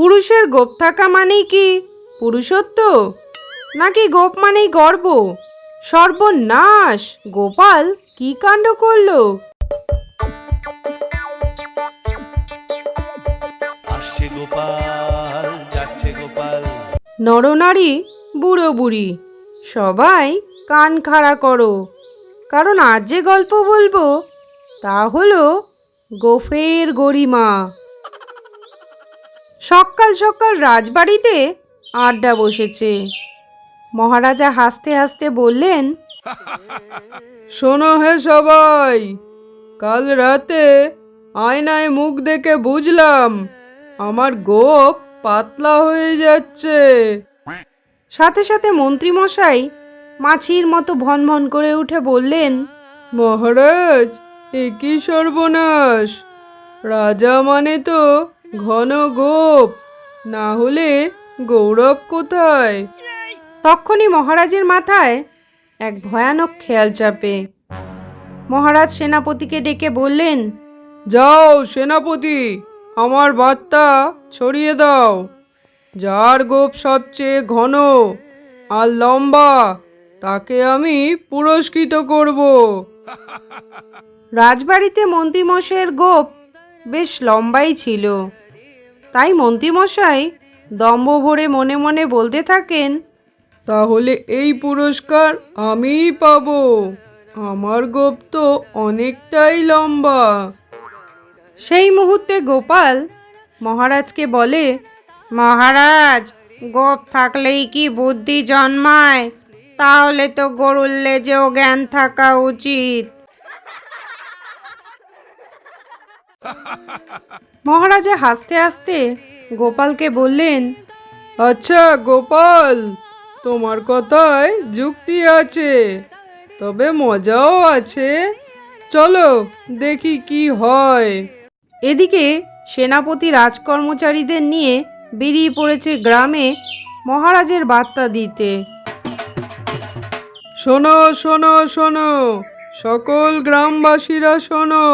পুরুষের গোপ থাকা মানেই কি পুরুষত্ব? নাকি গোপ মানেই গর্ব? সর্বনাশ! গোপাল কি কাণ্ড করল? আসছে গোপাল যাচ্ছে গোপাল। নরনারী বুড়ো বুড়ি সবাই কান খাড়া করো। কারণ আজ যে গল্প বলব তা হলো গোফের গরিমা। সকাল সকাল রাজবাড়িতে আড্ডা বসেছে। মহারাজা হাসতে হাসতে বললেন শোনো হে সবাই কাল রাতে আয়নায় মুখ দেখে বুঝলাম আমার গোপ পাতলা হয়ে যাচ্ছে। সাথে সাথে মন্ত্রীমশাই মাছির মতো ভনভন করে উঠে বললেন মহারাজ এ কি সর্বনাশ? রাজা মানে তো ঘন গোপ না হলে গৌরব কোথায়? তখনই মহারাজের মাথায় এক ভয়ানক খেয়াল চাপে। মহারাজ সেনাপতিকে ডেকে বললেন যাও সেনাপতি আমার বার্তা ছড়িয়ে দাও। যার গোপ সবচেয়ে ঘন আর লম্বা তাকে আমি পুরস্কৃত করব। রাজবাড়িতে মন্ত্রীমশাইয়ের গোপ বেশ লম্বাই ছিল। তাই মন্ত্রীমশাই দম্ভ ভরে মনে মনে বলতে থাকেন তাহলে এই পুরস্কার আমিই পাব। আমার গোপ তো অনেকটাই লম্বা। সেই মুহূর্তে গোপাল মহারাজকে বলে মহারাজ গোপ থাকলেই কি বুদ্ধি জন্মায়? তাহলে তো গরুর লেজেও জ্ঞান থাকা উচিত। মহারাজা হাসতে হাসতে গোপালকে বললেন আচ্ছা গোপাল তোমার কথায় যুক্তি আছে তবে মজাও আছে। চলো দেখি কি হয়। এদিকে সেনাপতি রাজকর্মচারীদের নিয়ে বেরিয়ে পড়েছে গ্রামে মহারাজের বার্তা দিতে। শোনো শোনো শোনো সকল গ্রামবাসীরা শোনো।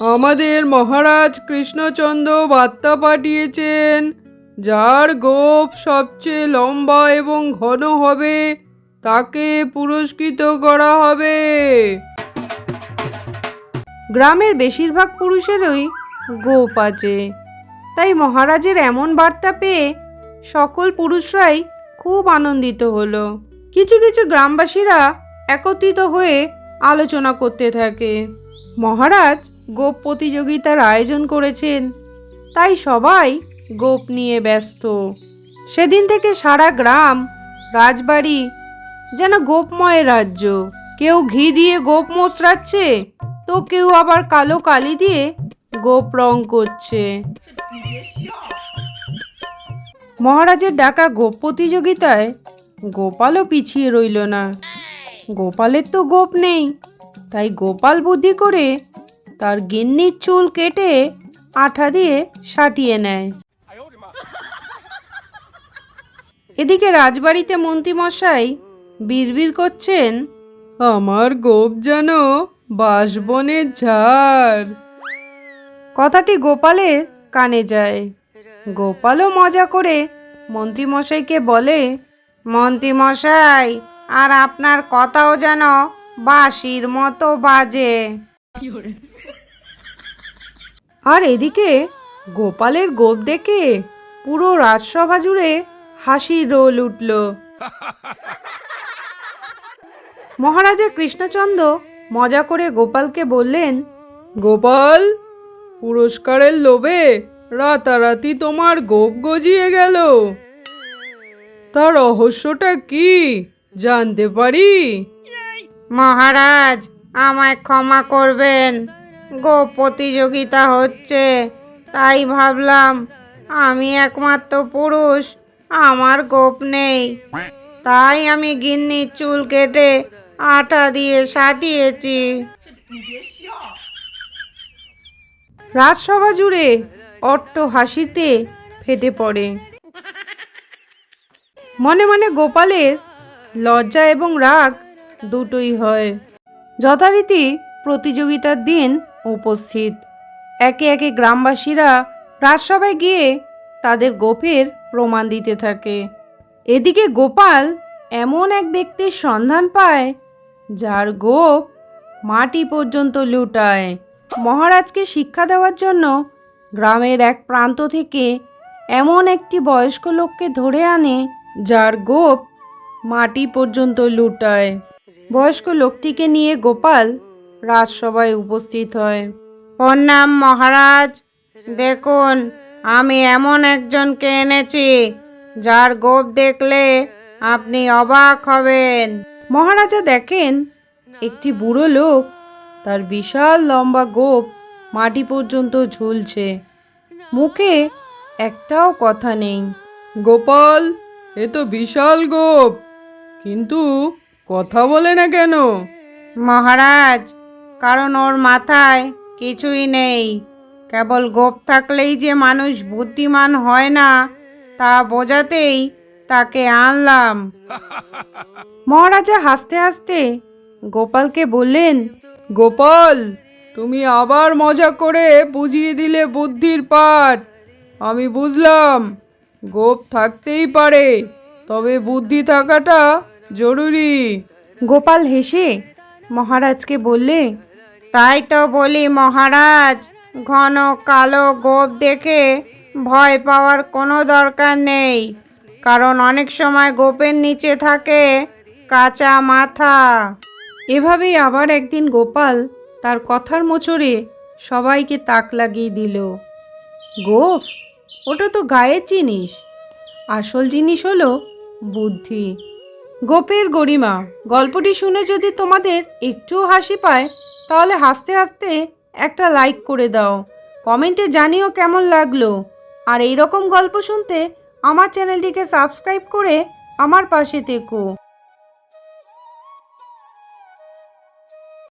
আমাদের মহারাজ কৃষ্ণচন্দ্র বার্তা পাঠিয়েছেন, যার গোপ সবচেয়ে লম্বা এবং ঘন হবে, তাকে পুরস্কৃত করা হবে। গ্রামের বেশিরভাগ পুরুষেরই গোপ আছে। তাই মহারাজের এমন বার্তা পেয়ে সকল পুরুষরাই খুব আনন্দিত হলো। কিছু কিছু গ্রামবাসীরা একত্রিত হয়ে আলোচনা করতে থাকে। মহারাজ গোপ প্রতিযোগিতার আয়োজন করেছেন। তাই সবাই গোপ নিয়ে ব্যস্ত। সেদিন থেকে সারা গ্রাম, রাজবাড়ি যেন গোপময় রাজ্য। কেউ ঘি দিয়ে গোপ মোচড়াচ্ছে তো কেউ আবার কালো কালি দিয়ে গোপ রং করছে। মহারাজের ডাকা গোপ প্রতিযোগিতায় গোপালও পিছিয়ে রইল না। গোপালের তো গোপ নেই, তাই গোপাল বুদ্ধি করে তার গিন্নির চুল কেটে আঠা দিয়ে সাটিয়ে নেয়। এদিকে রাজবাড়িতে মন্ত্রীমশাই বিড়বিড় করছেন, আমার গোপ যেন বাসবনের ঝাড়। কথাটি গোপালের কানে যায়। গোপালও মজা করে মন্ত্রীমশাইকে বলে, মন্ত্রীমশাই, আর আপনার কথাও যেন বাঁশির মতো বাজে। আর এদিকে গোপালের গোপ দেখে পুরো রাজসভা জুড়ে হাসির রোল উঠল। মহারাজা কৃষ্ণচন্দ্র মজা করে গোপালকে বললেন গোপাল পুরস্কারের লোভে রাতারাতি তোমার গোপ গজিয়ে গেল। তার রহস্যটা কি জানতে পারি? মহারাজ আমায় ক্ষমা করবেন। গোপ প্রতিযোগিতা হচ্ছে। তাই ভাবলাম, আমি একমাত্র পুরুষ, আমার গোপ নেই। তাই আমি গিন্নির চুল কেটে আটা দিয়ে সাটিয়েছি। রাজসভা জুড়ে অট্ট হাসিতে ফেটে পড়ে। মনে মনে গোপালের লজ্জা এবং রাগ দুটোই হয়। যথারীতি প্রতিযোগিতার দিন উপস্থিত। একে একে গ্রামবাসীরা রাজসভায় গিয়ে তাদের গোপের প্রমাণ দিতে থাকে। এদিকে গোপাল এমন এক ব্যক্তির সন্ধান পায়, যার গোপ মাটি পর্যন্ত লুটায়। মহারাজকে শিক্ষা দেওয়ার জন্য গ্রামের এক প্রান্ত থেকে এমন একটি বয়স্ক লোককে ধরে আনে, যার গোপ মাটি পর্যন্ত লুটায়। বয়স্ক লোকটিকে নিয়ে গোপাল রাজসভায় উপস্থিত হয়। প্রণাম মহারাজ। দেখুন আমি এমন একজনকে এনেছি যার গোপ দেখলে আপনি অবাক হবেন। মহারাজা দেখেন একটি বুড়ো লোক তার বিশাল লম্বা গোপ মাটি পর্যন্ত ঝুলছে। মুখে একটাও কথা নেই। গোপাল এ তো বিশাল গোপ কিন্তু কথা বলে না কেন? মহারাজ কারণ ওর মাথায় কিছুই নেই। কেবল গোপ থাকলেই যে মানুষ বুদ্ধিমান হয় না তা বোঝাতেই তাকে আনলাম। মহারাজা হাসতে হাসতে গোপালকে বললেন গোপাল তুমি আবার মজা করে বুঝিয়ে দিলে বুদ্ধির পাঠ। আমি বুঝলাম গোপ থাকতেই পারে তবে বুদ্ধি থাকাটা জরুরি। গোপাল হেসে মহারাজকে বললে তাই তো বলি মহারাজ, ঘন কালো গোপ দেখে ভয় পাওয়ার কোনো দরকার নেই। কারণ অনেক সময় গোপের নিচে থাকে কাঁচা মাথা। এভাবেই আবার একদিন গোপাল তার কথার মোচড়ে সবাইকে তাক লাগিয়ে দিল। গোপ, ওটা তো গায়ের জিনিস। আসল জিনিস হলো বুদ্ধি। গোপের গরিমা, গল্পটি শুনে যদি তোমাদের একটুও হাসি পায়, তাহলে হাসতে হাসতে একটা লাইক করে দাও। কমেন্টে জানিও কেমন লাগল। আর এই রকম গল্প শুনতে আমার চ্যানেলটিকে সাবস্ক্রাইব করে আমার পাশে থেকো।